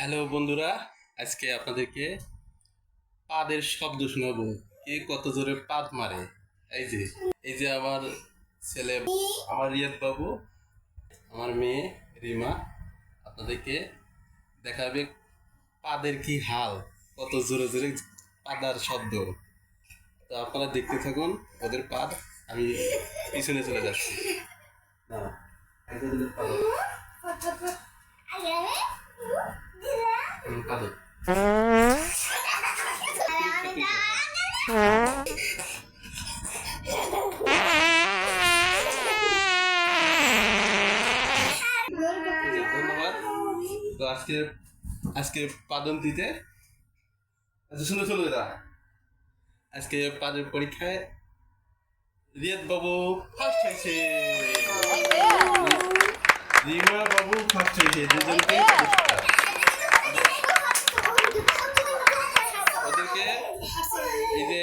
Hello বন্ধুরা, আজকে আপনাদেরকে পাদের শব্দ শোনাবো। কে কত জোরে পাদ মারে? এই যে এই যে আমার ছেলে, আমার রিয়াদ বাবু, আমার মেয়ে রিমা, আপনাদেরকে দেখাবে পাদের কি হাল, কত জোরে জোরে পাদার শব্দ। তো আপনারা দেখতে থাকুন, ওদের পাদ, আমি পিছনে চলে যাচ্ছি। না তো আজকে আজকে পাদন্তিতে আচ্ছা শুনে শুনে দাদা আজকে পাদের পরীক্ষায় রিয়াদ বাবু ফার্স্ট হয়েছে। রিমা বাবু ফার্স্ট হয়েছে। দুজনকে পুরস্কার। ওদেরকে এই যে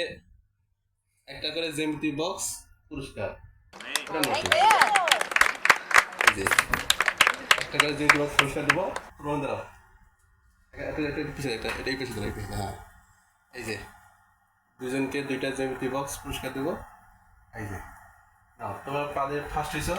একটা করে জেমতি বক্স পুরস্কার। একটা করে বক্স পুরস্কার দেবো। প্রমাণ এটাই হ্যাঁ। এই যে দুজনকে দুইটা জেমতি বক্স পুরস্কার দেবো। এই যে নাও তোমার পাদের ফার্স্ট হয়েছ